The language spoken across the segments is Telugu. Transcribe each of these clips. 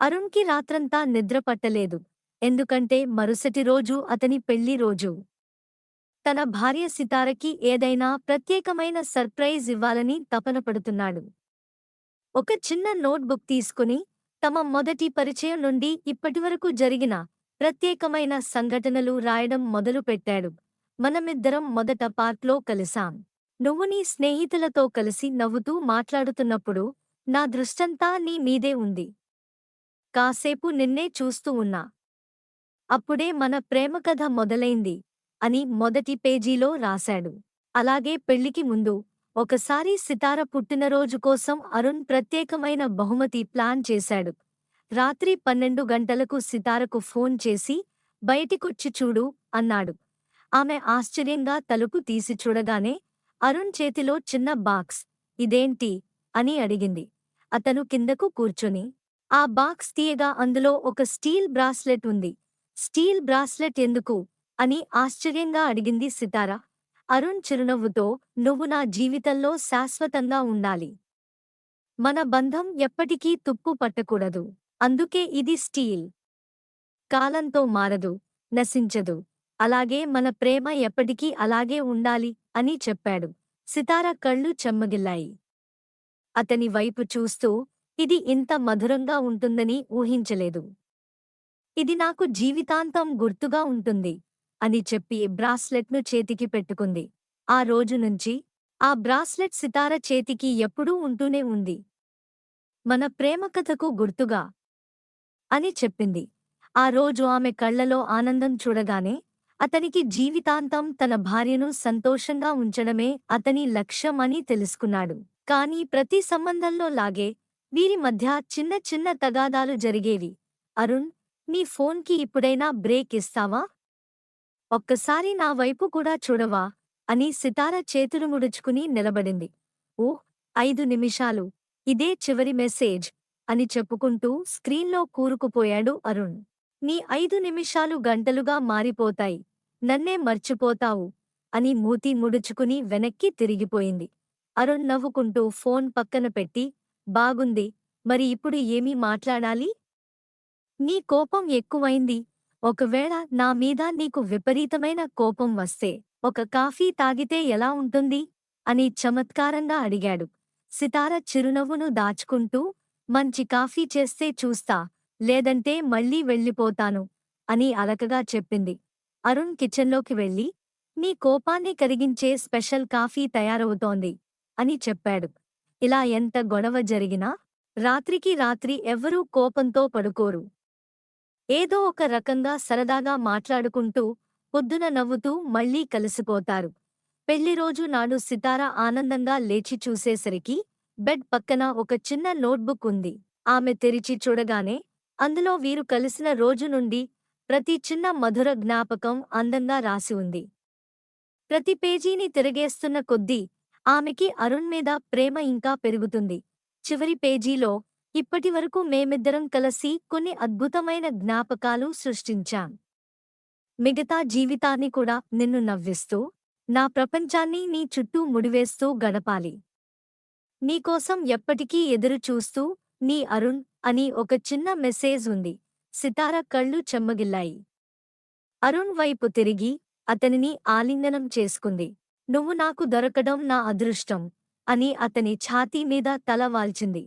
అరుణ్కి రాత్రంతా నిద్రపట్టలేదు ఎందుకంటే మరుసటి రోజు అతని పెళ్ళి రోజు. తన భార్య సితారకి ఏదైనా ప్రత్యేకమైన సర్ప్రైజ్ ఇవ్వాలని తపన పడుతున్నాడు. ఒక చిన్న నోట్బుక్ తీసుకుని తమ మొదటి పరిచయం నుండి ఇప్పటివరకు జరిగిన ప్రత్యేకమైన సంఘటనలు రాయడం మొదలుపెట్టాడు మనమిద్దరం మొదట పార్క్లో కలిసాం. నువ్వు నీ స్నేహితులతో కలిసి నవ్వుతూ మాట్లాడుతున్నప్పుడు నా దృష్టంతా నీ మీదే ఉంది. కాసేపు నిన్నే చూస్తూ ఉన్నా. అప్పుడే మన ప్రేమకథ మొదలైంది అని మొదటి పేజీలో రాశాడు. అలాగే పెళ్ళికి ముందు ఒకసారి సితార పుట్టినరోజు కోసం అరుణ్ ప్రత్యేకమైన బహుమతి ప్లాన్ చేశాడు. రాత్రి పన్నెండు గంటలకు సితారకు ఫోన్ చేసి బయటికొచ్చి చూడు అన్నాడు. ఆమె ఆశ్చర్యంగా తలుపు తీసి చూడగానే అరుణ్ చేతిలో చిన్న బాక్స్ ఇదేంటి? అని అడిగింది. అతను కిందకు కూర్చొని ఆ బాక్స్ తీయగా అందులో ఒక స్టీల్ బ్రాస్లెట్ ఉంది. స్టీల్ బ్రాస్లెట్ ఎందుకు? అని ఆశ్చర్యంగా అడిగింది సితార. అరుణ్ చిరునవ్వుతో నువ్వు నా జీవితంలో శాశ్వతంగా ఉండాలి. మన బంధం ఎప్పటికీ తుప్పు పట్టకూడదు. అందుకే ఇది స్టీల్. కాలంతో మారదు నశించదు. అలాగే మన ప్రేమ ఎప్పటికీ అలాగే ఉండాలి అని చెప్పాడు. సితార కళ్ళు చెమ్మగిల్లాయి. అతని వైపు చూస్తూ ఇది ఇంత మధురంగా ఉంటుందని ఊహించలేదు. ఇది నాకు జీవితాంతం గుర్తుగా ఉంటుంది అని చెప్పి బ్రాస్లెట్ను చేతికి పెట్టుకుంది. ఆ రోజు నుంచి ఆ బ్రాస్లెట్ సితార చేతికి ఎప్పుడూ ఉంటూనే ఉంది. మన ప్రేమ కథకు గుర్తుగా అని చెప్పింది. ఆ రోజు ఆమె కళ్ళలో ఆనందం చూడగానే అతనికి జీవితాంతం తన భార్యను సంతోషంగా ఉంచడమే అతని లక్ష్యం అని తెలుసుకున్నాడు. కాని ప్రతి సంబంధంలో లాగే వీరి మధ్య చిన్న చిన్న తగాదాలు జరిగేవి. అరుణ్ నీ ఫోన్కి ఇప్పుడైనా బ్రేక్ ఇస్తావా? ఒక్కసారి నా వైపు కూడా చూడవా? అని సితార చేతులు ముడుచుకుని నిలబడింది. ఓ ఐదు నిమిషాలు. ఇదే చివరి మెసేజ్ అని చెప్పుకుంటూ స్క్రీన్లో కూరుకుపోయాడు అరుణ్. నీ ఐదు నిమిషాలు గంటలుగా మారిపోతాయి. నన్నే మర్చిపోతావు అని మూతి ముడుచుకుని వెనక్కి తిరిగిపోయింది. అరుణ్ నవ్వుకుంటూ ఫోన్ పక్కన పెట్టి బాగుంది. మరి ఇప్పుడు ఏమీ మాట్లాడాలి? నీ కోపం ఎక్కువైంది. ఒకవేళ నా మీద నీకు విపరీతమైన కోపం వస్తే ఒక కాఫీ తాగితే ఎలా ఉంటుంది? అని చమత్కారంగా అడిగాడు. సితార చిరునవ్వును దాచుకుంటూ మంచి కాఫీ చేస్తే చూస్తా లేదంటే మళ్ళీ వెళ్ళిపోతాను అని అలకగా చెప్పింది. అరుణ్ కిచెన్లోకి వెళ్ళి నీ కోపాన్ని కరిగించే స్పెషల్ కాఫీ తయారవుతోంది అని చెప్పాడు. ఇలా ఎంత గొడవ జరిగినా రాత్రికి రాత్రి ఎవ్వరూ కోపంతో పడుకోరు. ఏదో ఒక రకంగా సరదాగా మాట్లాడుకుంటూ పొద్దున నవ్వుతూ మళ్ళీ కలిసిపోతారు. పెళ్ళిరోజు నాడు సితారా ఆనందంగా లేచి చూసేసరికి బెడ్ పక్కన ఒక చిన్న నోట్బుక్ ఉంది. ఆమె తెరిచి చూడగానే అందులో వీరు కలిసిన రోజు నుండి ప్రతి చిన్న మధుర జ్ఞాపకం అందంగా రాసి ఉంది. ప్రతి పేజీని తిరగేస్తున్న కొద్దీ ఆమెకి అరుణ్ మీద ప్రేమ ఇంకా పెరుగుతుంది. చివరి పేజీలో ఇప్పటివరకు మేమిద్దరం కలిసి కొన్ని అద్భుతమైన జ్ఞాపకాలు సృష్టించాం. మిగతా జీవితాన్ని కూడా నిన్ను నవ్విస్తూ నా ప్రపంచాన్ని నీ చుట్టూ ముడివేస్తూ గడపాలి. నీకోసం ఎప్పటికీ ఎదురు చూస్తూ నీ అరుణ్ అని ఒక చిన్న మెసేజ్ ఉంది. సితార కళ్ళు చెమ్మగిల్లాయి. అరుణ్ వైపు తిరిగి అతనిని ఆలింగనం చేసుకుంది. నువ్వు నాకు దొరకడం నా అదృష్టం అని అతని ఛాతీ మీద తల వాల్చింది.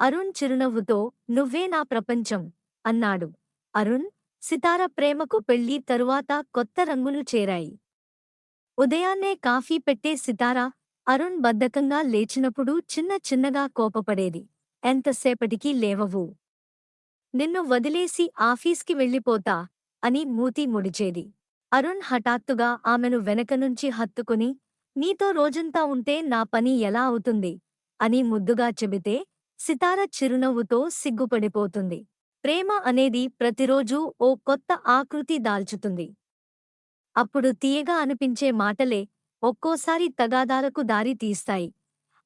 అరుణ్ చిరునవ్వుతో నువ్వే నా ప్రపంచం అన్నాడు. అరుణ్ సితార ప్రేమకు పెళ్ళి తరువాత కొత్త రంగులు చేరాయి. ఉదయాన్నే కాఫీ పెట్టే సితారా అరుణ్ బద్ధకంగా లేచినప్పుడు చిన్న చిన్నగా కోపపడేది. ఎంతసేపటికి లేవవు? నిన్ను వదిలేసి ఆఫీస్కి వెళ్ళిపోతా అని మూతి ముడిచేది. అరుణ్ హఠాత్తుగా ఆమెను వెనక నుంచి హత్తుకుని నీతో రోజంతా ఉంటే నా పని ఎలా అవుతుంది? అని ముద్దుగా చెబితే సితార చిరునవ్వుతో సిగ్గుపడిపోతుంది. ప్రేమ అనేది ప్రతిరోజూ ఓ కొత్త ఆకృతి దాల్చుతుంది. అప్పుడు తీయగా అనిపించే మాటలే ఒక్కోసారి తగాదాలకు దారి తీస్తాయి.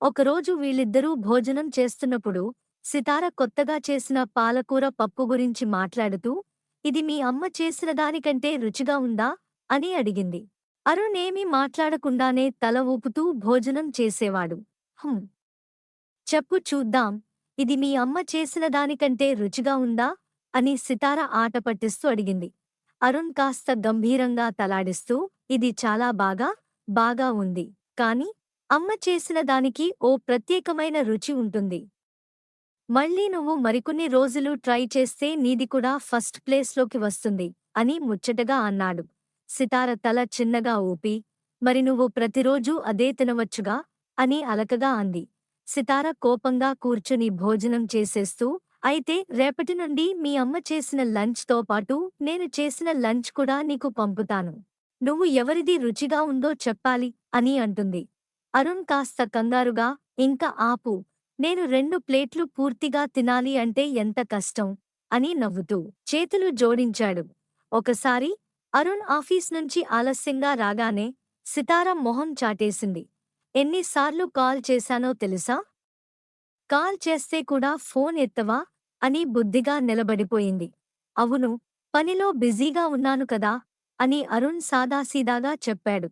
ఒకరోజు వీళ్ళిద్దరూ భోజనం చేస్తున్నప్పుడు సితార కొత్తగా చేసిన పాలకూర పప్పు గురించి మాట్లాడుతూ ఇది మీ అమ్మ చేసిన దానికంటే రుచిగా ఉందా? అని అడిగింది. అరుణ్ ఏమీ మాట్లాడకుండానే తల ఊపుతూ భోజనం చేసేవాడు. హుం చెప్పు చూద్దాం. ఇది మీ అమ్మ చేసిన దానికంటే రుచిగా ఉందా అని సితార ఆట పట్టిస్తూ అడిగింది. అరుణ్ కాస్త గంభీరంగా తలాడిస్తూ ఇది చాలా బాగా బాగా ఉంది. కాని అమ్మ చేసిన దానికి ఓ ప్రత్యేకమైన రుచి ఉంటుంది. మళ్ళీ నువ్వు మరికొన్ని రోజులు ట్రై చేస్తే నీది కూడా ఫస్ట్ ప్లేస్లోకి వస్తుంది అని ముచ్చటగా అన్నాడు. సితార తల చిన్నగా ఊపి మరి నువ్వు ప్రతిరోజూ అదే తినవచ్చుగా అని అలకగా అంది. సితార కోపంగా కూర్చుని భోజనం చేసేస్తూ అయితే రేపటి నుండి మీ అమ్మ చేసిన లంచ్తో పాటు నేను చేసిన లంచ్ కూడా నీకు పంపుతాను. నువ్వు ఎవరిది రుచిగా ఉందో చెప్పాలి అని అంటుంది. అరుణ్ కాస్త కంగారుగా ఇంకా ఆపు నేను రెండు ప్లేట్లు పూర్తిగా తినాలి అంటే ఎంత కష్టం? అని నవ్వుతూ చేతులు జోడించాడు. ఒకసారి అరుణ్ ఆఫీస్ నుంచి ఆలస్యంగా రాగానే సితారం మొహం చాటేసింది. ఎన్నిసార్లు కాల్ చేశానో తెలుసా? కాల్ చేస్తే కూడా ఫోన్ ఎత్తవా? అని బుద్ధిగా నిలబడిపోయింది. అవును పనిలో బిజీగా ఉన్నాను కదా? అని అరుణ్ సాదాసీదాగా చెప్పాడు.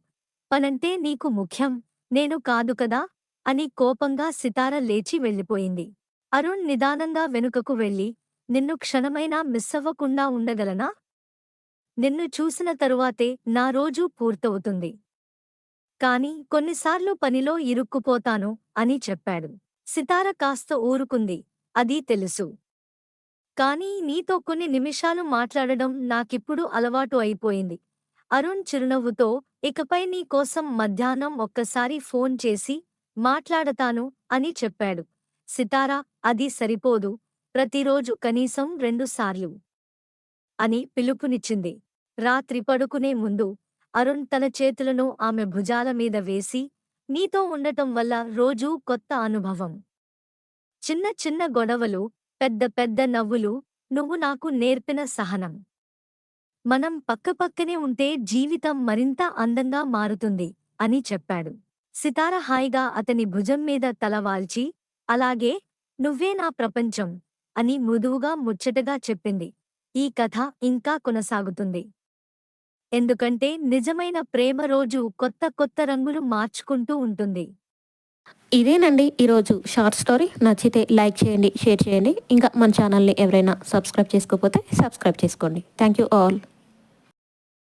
పనంటే నీకు ముఖ్యం నేను కాదు కదా? అని కోపంగా సితార లేచి వెళ్ళిపోయింది. అరుణ్ నిదానంగా వెనుకకు వెళ్ళి నిన్ను క్షణమైనా మిస్సవ్వకుండా ఉండగలనా? నిన్ను చూసిన తరువాతే నా రోజూ పూర్తవుతుంది. కాని కొన్నిసార్లు పనిలో ఇరుక్కుపోతాను అని చెప్పాడు. సితార కాస్త ఊరుకుంది. అదీ తెలుసు. కానీ నీతో కొన్ని నిమిషాలు మాట్లాడడం నాకిప్పుడు అలవాటు అయిపోయింది అరుణ్ చిరునవ్వుతో ఇకపై నీకోసం మధ్యాహ్నం ఒక్కసారి ఫోన్ చేసి మాట్లాడతాను అని చెప్పాడు. సితారా అది సరిపోదు. ప్రతిరోజు కనీసం రెండుసార్లు అని పిలుపునిచ్చింది. రాత్రి పడుకునే ముందు అరుణ్ తన చేతులను ఆమె భుజాల మీద వేసి నీతో ఉండటం వల్ల రోజూ కొత్త అనుభవం. చిన్న చిన్న గొడవలు పెద్ద పెద్ద నవ్వులు నువ్వు నాకు నేర్పిన సహనం. మనం పక్కపక్కనే ఉంటే జీవితం మరింత అందంగా మారుతుంది అని చెప్పాడు. సితార హాయిగా అతని భుజం మీద తలవాల్చి అలాగే నువ్వే నా ప్రపంచం అని మృదువుగా ముచ్చటగా చెప్పింది. ఈ కథ ఇంకా కొనసాగుతుంది. ఎందుకంటే నిజమైన ప్రేమ రోజు కొత్త కొత్త రంగులు మార్చుకుంటూ ఉంటుంది. ఇదేనండి ఈరోజు షార్ట్ స్టోరీ. నచ్చితే లైక్ చేయండి షేర్ చేయండి. ఇంకా మన ఛానల్ని ఎవరైనా సబ్స్క్రైబ్ చేసుకోకపోతే సబ్స్క్రైబ్ చేసుకోండి. Thank you all.